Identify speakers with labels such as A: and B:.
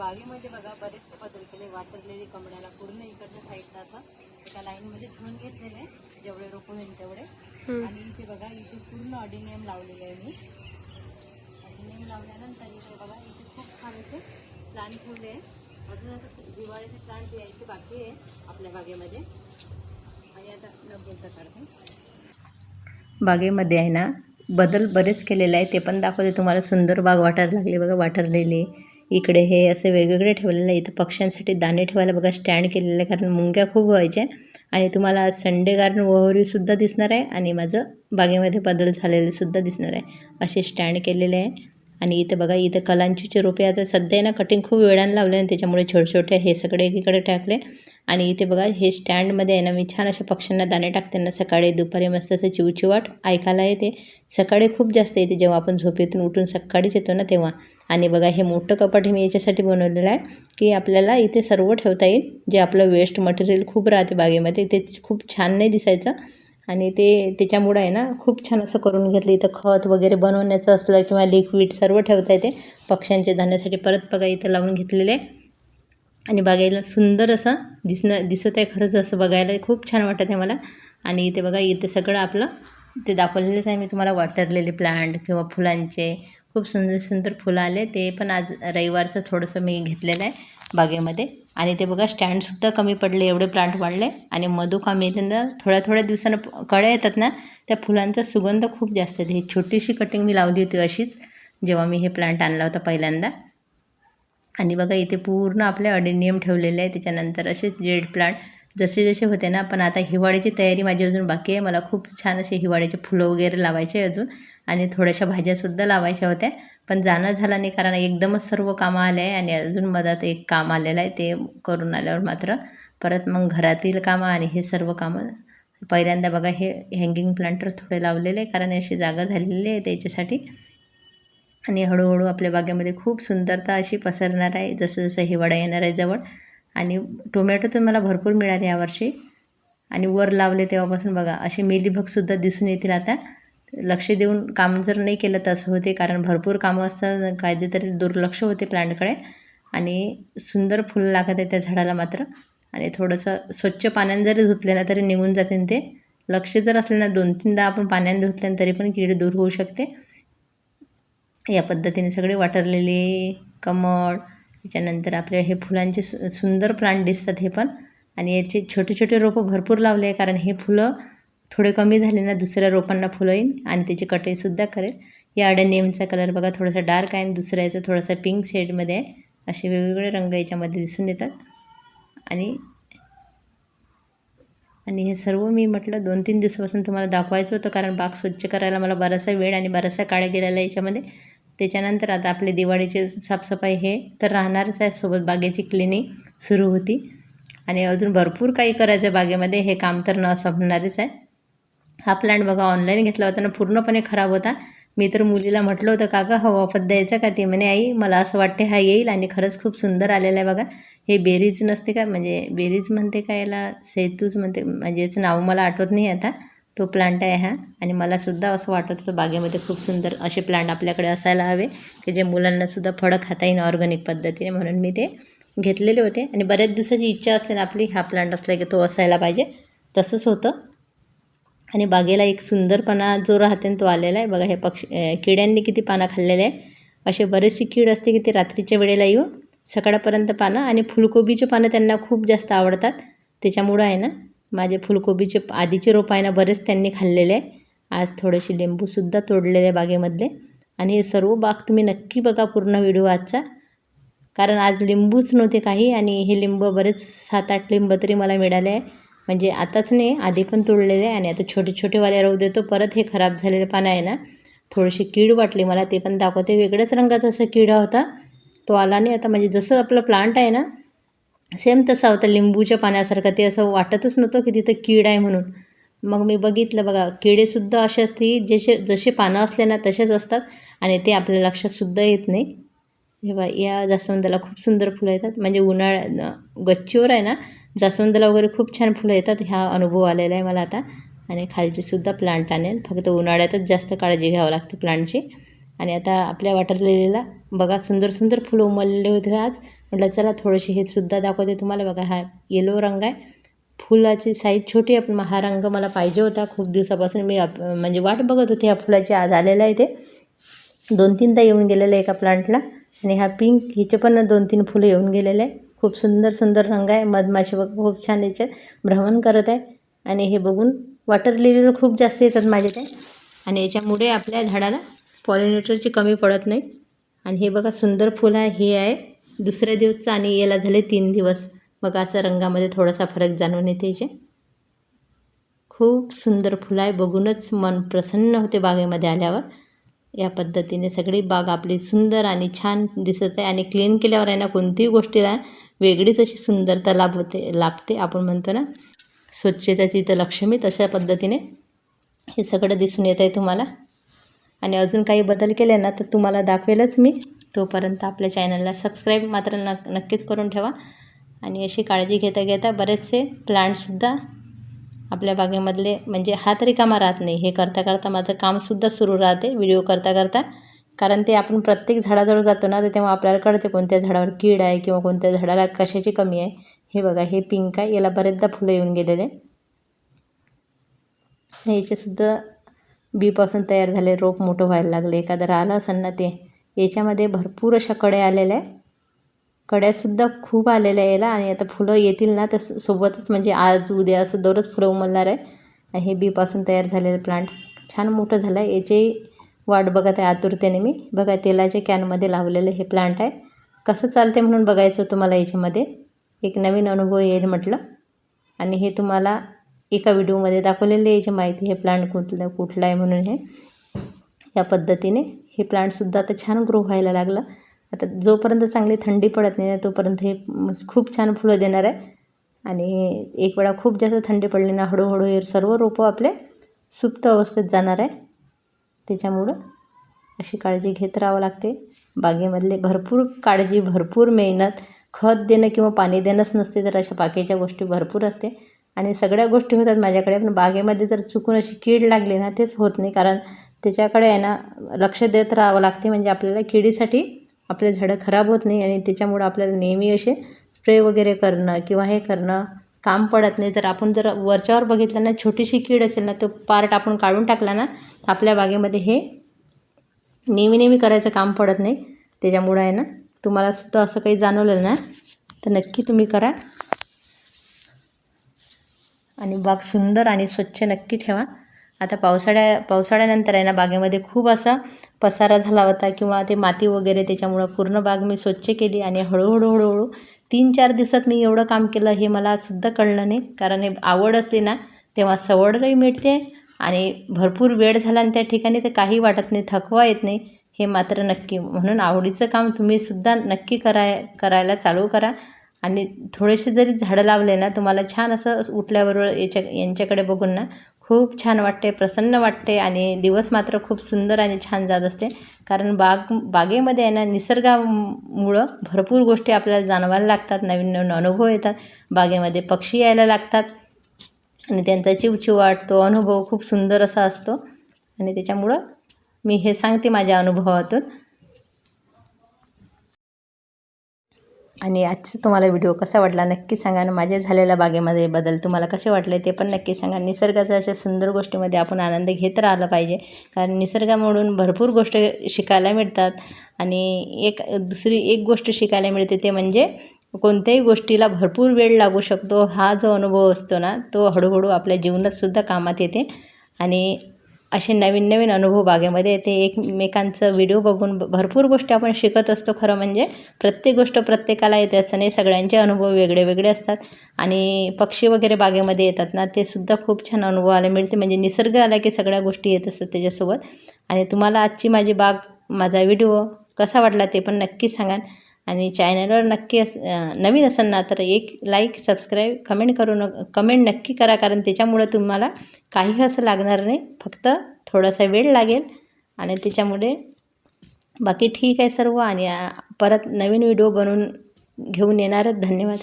A: बागेमध्ये बघा बरेचसे बदल केले वाटरलेली कमळ्याला पूर्ण इकडच्या साईडला असं एका लाईन मध्ये ठेवून घेतलेले आहे. जेवढे रोप होईल तेवढे. आणि इथे बघा इथे पूर्ण ऑर्डिनियम लावलेले आहे मी. ऑर्डिनियम लावल्यानंतर इथे बघा इथे खूप छान असे प्लांट ठेवले आहे. अजून असं दिवाळीचे प्लांट यायचे बाकी आहे आपल्या बागेमध्ये. आणि आता न बोलता काढते
B: बागेमध्ये आहे ना बदल बरेच केलेले आहे ते पण दाखवते तुम्हाला. सुंदर बाग वाटायला लागली बघा वाटरलेली. इकडे हे असे वेगवेगळे ठेवलेले आहे इथं पक्ष्यांसाठी दाणे ठेवायला बघा स्टँड केलेलं आहे कारण मुंग्या खूप व्हायच्या. आणि तुम्हाला आज संडे गार्डन वहरीसुद्धा दिसणार आहे आणि माझं बागेमध्ये बदल झालेलेसुद्धा दिसणार आहे. असे स्टँड केलेले आहे. आणि इथं बघा इथं कलांचीचे रोपे आता सध्या ना कटिंग खूप वेळानं लावले आणि त्याच्यामुळे छोटे छोटे हे सगळे एकीकडे टाकले. आणि इथे बघा हे स्टँडमध्ये आहे ना मी छान अशा पक्ष्यांना दाणे टाकते ना सकाळी दुपारी मस्त असं चिवचिवाट ऐकायला येते. सकाळी खूप जास्त येते. जेव्हा आपण झोपेतून उठून सकाळीच येतो ना तेव्हा. आणि बघा हे मोठं कपाट मी याच्यासाठी बनवलेलं आहे की आपल्याला इथे सर्व ठेवता येईल. जे आपलं वेस्ट मटेरियल खूप राहते बागेमध्ये ते खूप छान नाही दिसायचं. आणि ते त्याच्यामुळं आहे ना खूप छान असं करून घेतलं. इथं खत वगैरे बनवण्याचं असलं किंवा लिक्विड सर्व ठेवता येते. पक्ष्यांच्या धान्यासाठी परत बघा इथं लावून घेतलेले आहे. आणि बघायला सुंदर असं दिसणं दिसत आहे खरंच असं बघायला. खूप छान वाटत आहे मला. आणि इथे बघा इथे सगळं आपलं ते दाखवलेलंच आहे. मी तुम्हाला वाटरलेले प्लांट किंवा फुलांचे खूप सुंदर सुंदर फुलं आले. ते पण आज रविवारचं थोडंसं मी घेतलेलं आहे बागेमध्ये. आणि ते बघा स्टँडसुद्धा कमी पडले एवढे प्लांट वाढले. आणि मधुकामी येताना थोड्या थोड्या दिवसानं कळ्या येतात ना त्या फुलांचा सुगंध खूप जास्त येते. ही छोटीशी कटिंग मी लावली होती अशीच जेव्हा मी हे प्लांट आणला होता पहिल्यांदा. आणि बघा इथे पूर्ण आपले अडेनियम ठेवलेले आहे. त्याच्यानंतर असे जेड प्लांट जसे जसे होते ना पण आता हिवाळ्याची तयारी माझी अजून बाकी आहे. मला खूप छान असे हिवाळ्याचे फुलं वगैरे लावायचे अजून आणि थोड्याशा भाज्यासुद्धा लावायच्या होत्या. पण जाणं झालं नाही कारण एकदमच सर्व कामं आले आहे आणि अजून मधात एक काम आलेलं आहे ते करून आल्यावर मात्र परत मग घरातील कामं आणि हे सर्व कामं पहिल्यांदा बघा हे हँगिंग प्लांटर थोडे लावलेले आहे कारण अशी जागा झालेली आहे त्याच्यासाठी. आणि हळूहळू आपल्या बागेमध्ये खूप सुंदरता अशी पसरणार आहे. जसं जसं हिवाळा येणार आहे जवळ आणि टोमॅटो तर मला भरपूर मिळाले यावर्षी. आणि वर लावले तेव्हापासून बघा असे मेलीभगसुद्धा दिसून येतील आता. लक्ष देऊन काम जर नाही केलं तर असं होते कारण भरपूर कामं असतात कायदेतरी दुर्लक्ष होते प्लांटकडे. आणि सुंदर फुलं लागत आहे त्या झाडाला मात्र. आणि थोडंसं स्वच्छ पाण्याने जरी धुतले ना तरी निघून जाते ते. लक्ष जर असलं ना दोन तीनदा आपण पाण्याने धुतले तरी पण कीड दूर होऊ शकते. या पद्धतीने सगळे वाटरलेले कमळ त्याच्यानंतर आपल्या हे फुलांचे सु सुंदर प्लांट दिसतात हे पण. आणि याचे छोटे छोटे रोपं भरपूर लावले आहे कारण हे फुलं थोडे कमी झाले ना दुसऱ्या रोपांना फुलं येईल आणि त्याची कटईसुद्धा करेल. या अडेनियमचा कलर बघा थोडासा डार्क आहे आणि दुसऱ्या याचा थोडासा पिंक शेडमध्ये आहे. असे वेगवेगळे रंग याच्यामध्ये दिसून येतात. आणि आणि हे सर्व मी म्हटलं दोन तीन दिवसापासून तुम्हाला दाखवायचं होतं कारण बाग स्वच्छ करायला मला बराचसा वेळ आणि बराचसा काळ गेलेला याच्यामध्ये. त्याच्यानंतर आता आपली दिवाळीची साफसफाई हे तर राहणारच आहे. सोबत बागेची क्लिनिंग सुरू होती. आणि अजून भरपूर काही करायचं आहे बागेमध्ये. हे काम तर न संपणारच आहे. हा प्लांट बघा ऑनलाईन घेतला होता ना पूर्णपणे खराब होता. मी तर मुलीला म्हटलं होतं का गं हा वापस द्यायचा का? ती म्हणे आई मला असं वाटते हा येईल आणि खरंच खूप सुंदर आलेला आहे बघा. हे बेरीज नसते का? म्हणजे बेरीज म्हणते का याला? सेतूज म्हणते. म्हणजे याचं नाव मला आठवत नाही आता. तो प्लांट आहे हा. आणि मलासुद्धा असं वाटत होतं बागेमध्ये खूप सुंदर असे प्लांट आपल्याकडे असायला हवे की जे मुलांनासुद्धा फळं खाता येईल ऑर्गॅनिक पद्धतीने म्हणून मी ते घेतलेले होते. आणि बऱ्याच दिवसाची इच्छा असते ना आपली हा प्लांट असला की तो असायला पाहिजे. तसंच होतं. आणि बागेला एक सुंदरपणा जो राहते ना तो आलेला आहे. बघा हे पक्षी किड्यांनी किती पानं खाल्लेले आहे असे बरेचसे कीड असते की ते रात्रीच्या वेळेला येऊ सकाळपर्यंत पानं आणि फुलकोबीचे पानं त्यांना खूप जास्त आवडतात. त्याच्यामुळं आहे ना माझे फुलकोबीचे आधीचे रोपं आहे ना बरेच त्यांनी खाल्लेले. आहे आज थोडेसे लिंबूसुद्धा तोडलेले आहे बागेमधले. आणि हे सर्व बाग तुम्ही नक्की बघा पूर्ण व्हिडिओ आजचा. कारण आज लिंबूच नव्हते काही आणि हे लिंब बरेच सात आठ लिंब तरी मला मिळाले. आहे म्हणजे आताच नाही आधी पण तोडलेले आहे आणि आता छोटे छोटेवाले राहू देतो. परत हे खराब झालेले पानं आहे ना थोडीशी कीड वाटली मला ते पण दाखवते. वेगळ्याच रंगाचा असं किडा होता. तो आला नाही. आता म्हणजे जसं आपलं प्लांट आहे ना सेम तसा होता लिंबूच्या पाण्यासारखं ते असं वाटतच नव्हतं की तिथं कीड आहे म्हणून. मग मी बघितलं बघा किडेसुद्धा असे असते जसे जसे पानं असले ना तसेच असतात आणि ते आपल्या लक्षातसुद्धा येत नाही. हे बा या जास्वंदाला खूप सुंदर फुलं येतात. म्हणजे उन्हाळ्या गच्चीवर आहे ना जास्वंदाला वगैरे खूप छान फुलं येतात. हा अनुभव आलेला आहे मला आता. आणि खालचे सुद्धा प्लांट आणेल. फक्त उन्हाळ्यातच जास्त काळजी घ्यावं लागते प्लांटची. आणि आता आपल्या वॉटर लिलीला बघा सुंदर सुंदर फुलं उमललेले होते आज. म्हटलं चला थोडेसे हे सुद्धा दाखवते तुम्हाला. बघा हा येलो रंग आहे. फुलाची साईज छोटी आहे पण हा रंग मला पाहिजे होता. खूप दिवसापासून मी अप म्हणजे वाट बघत होते ह्या फुलाची. आज आलेला आहे ते. दोन तीनदा येऊन गेलेलं आहे एका प्लांटला आणि हा पिंक हिचे पण दोन तीन फुलं येऊन गेलेले आहे. खूप सुंदर सुंदर रंग आहे. मधमाशी बघ खूप छान याच्यात भ्रमण करत आहे. आणि हे बघून वॉटर लिलीला खूप जास्त येतात माझ्या ते. आणि याच्यामुळे आपल्या झाडाला पॉलिनेटरची कमी पडत नाही आणि हे बघा सुंदर फुलं आहे हे आहे. दुसऱ्या दिवसचं आणि याला झाले तीन दिवस. बघा असं रंगामध्ये थोडासा फरक जाणून येते याचे खूप सुंदर फुलं आहे. बघूनच मन प्रसन्न होते बागेमध्ये आल्यावर. या पद्धतीने सगळी बाग आपली सुंदर आणि छान दिसत आहे. आणि क्लीन केल्यावर आहे ना कोणतीही गोष्टीला वेगळीच अशी सुंदरता लाभते लाभते. आपण म्हणतो ना स्वच्छता तिथं लक्ष्मी तशा पद्धतीने हे सगळं दिसून येत आहे तुम्हाला. आणि अजून काही बदल केले ना तर तुम्हाला दाखवेलच मी. तोपर्यंत आपल्या चॅनलला सबस्क्राईब मात्र न नक्कीच करून ठेवा. आणि अशी काळजी घेता घेता बरेचसे प्लांटसुद्धा आपल्या बागेमधले म्हणजे हात रिकामा राहत नाही. हे करता करता माझं कामसुद्धा सुरू राहते व्हिडिओ करता करता कारण ते आपण प्रत्येक झाडाजवळ जातो ना तर तेव्हा आपल्याला कळते कोणत्या झाडावर कीड आहे किंवा कोणत्या झाडाला कशाची कमी आहे. हे बघा हे पिंक आहे. याला बरेचदा फुलं येऊन गेलेले. याचेसुद्धा बीपासून तयार झाले रोप मोठं व्हायला लागले. एखादं राहिलं असेल ना ते. याच्यामध्ये भरपूर अशा कड्या आलेल्या आहे कड्यासुद्धा खूप आलेल्या याला आणि आता फुलं येतील ना तर सोबतच म्हणजे आज उद्या असं दररोज फुलं उमलणार आहे. हे बीपासून तयार झालेलं प्लांट छान मोठं झालं आहे याची वाट बघत आहे आतुरतेने मी. बघा तेलाच्या कॅनमध्ये लावलेलं हे प्लांट आहे. कसं चालते म्हणून बघायचं होतं मला याच्यामध्ये? एक नवीन अनुभव येईल म्हटलं. आणि हे तुम्हाला एका व्हिडिओमध्ये दाखवलेले आहे याची माहिती हे प्लांट कुठलं कुठलं आहे म्हणून हे. या पद्धतीने हे प्लांटसुद्धा आता छान ग्रो व्हायला लागलं. आता जोपर्यंत चांगली थंडी पडत नाही तोपर्यंत हे खूप छान फुलं देणार आहे. आणि एक वेळा खूप जास्त थंडी पडली ना हळूहळू हे सर्व रोपं आपले सुप्त अवस्थेत जाणार आहे. त्याच्यामुळं अशी काळजी घेत राहावं लागते. बागेमधले भरपूर काळजी भरपूर मेहनत खत देणं किंवा पाणी देणंच नसते तर अशा बाकीच्या गोष्टी भरपूर असते. आणि सगळ्या गोष्टी होतात माझ्याकडे पण बागेमध्ये जर चुकून अशी कीड लागली ना तेच होत नाही. कारण त्याच्याकडे आहे ना लक्ष देत राहावं लागते. म्हणजे आपल्याला किडीसाठी आपले झाडं खराब होत नाही आणि त्याच्यामुळं आपल्याला नेहमी असे स्प्रे वगैरे करणं किंवा हे करणं काम पडत नाही. जर आपण जर वरच्यावर बघितलं ना छोटीशी कीड असेल ना तो पार्ट आपण काढून टाकला ना तर आपल्या बागेमध्ये हे नेहमी नेहमी करायचं काम पडत नाही. त्याच्यामुळं आहे ना तुम्हाला सुद्धा असं काही जाणवलं ना तर नक्की तुम्ही करा. आणि बाग सुंदर आणि स्वच्छ नक्की ठेवा. आता पावसाळ्या पावसाळ्यानंतर आहे ना बागेमध्ये खूप असा पसारा झाला होता किंवा ते माती वगैरे त्याच्यामुळं पूर्ण बाग मी स्वच्छ केली आणि हळूहळू हळूहळू तीन चार दिवसात मी एवढं काम केलं हे मला सुद्धा कळलं नाही. कारण हे आवड असते ना तेव्हा सवडही मिळते आणि भरपूर वेळ झाला आणि त्या ठिकाणी तर काही वाटत नाही थकवा येत नाही. हे मात्र नक्की. म्हणून आवडीचं काम तुम्हीसुद्धा नक्की कराय करायला चालू करा. आणि थोडेसे जरी झाडं लावले ना तुम्हाला छान असं उठल्याबरोबर याच्या यांच्याकडे बघून ना खूप छान वाटते प्रसन्न वाटते आणि दिवस मात्र खूप सुंदर आणि छान जात असते. कारण बाग बागेमध्ये आहे ना निसर्गामुळं भरपूर गोष्टी आपल्याला जाणवायला लागतात नवीन नवीन अनुभव येतात. बागेमध्ये पक्षी यायला लागतात आणि त्यांचा चिवचिवाट तो अनुभव खूप सुंदर असा असतो. आणि त्याच्यामुळं मी हे सांगते माझ्या अनुभवातून. आणि आजचा तुम्हाला व्हिडिओ कसा वाटला नक्की सांगा आणि माझ्या झालेल्या बागेमध्ये बदल तुम्हाला कसे वाटले ते पण नक्की सांगा. निसर्गाच्या अशा सुंदर गोष्टीमध्ये आपण आनंद घेत राहिलं पाहिजे. कारण निसर्गामधून भरपूर गोष्ट शिकायला मिळतात आणि एक दुसरी एक गोष्ट शिकायला मिळते ते म्हणजे कोणत्याही गोष्टीला भरपूर वेळ लागू शकतो. हा जो अनुभव असतो ना तो हळूहळू आपल्या जीवनातसुद्धा कामात येते आणि असे नवीन नवीन अनुभव बागेमध्ये येते एकमेकांचं व्हिडिओ बघून भरपूर गोष्टी आपण शिकत असतो. खरं म्हणजे प्रत्येक गोष्ट प्रत्येकाला येते असं नाही सगळ्यांचे अनुभव वेगळे वेगळे असतात. आणि पक्षी वगैरे बागेमध्ये येतात ना ते सुद्धा खूप छान अनुभवायला मिळते. म्हणजे निसर्ग आला की सगळ्या गोष्टी येत असतात त्याच्यासोबत. आणि तुम्हाला आजची माझी बाग माझा व्हिडिओ कसा वाटला ते पण नक्की सांगा आणि चॅनलवर नक्की अस नवीन असेल ना तर एक लाईक सबस्क्राईब कमेंट करू न कमेंट नक्की करा कारण त्याच्यामुळं तुम्हाला काही असं लागणार नाही. फक्त थोडासा वेळ लागेल आणि त्याच्यामुळे बाकी ठीक आहे सर्व आणि परत नवीन व्हिडिओ बनवून घेऊन येणारच. धन्यवाद.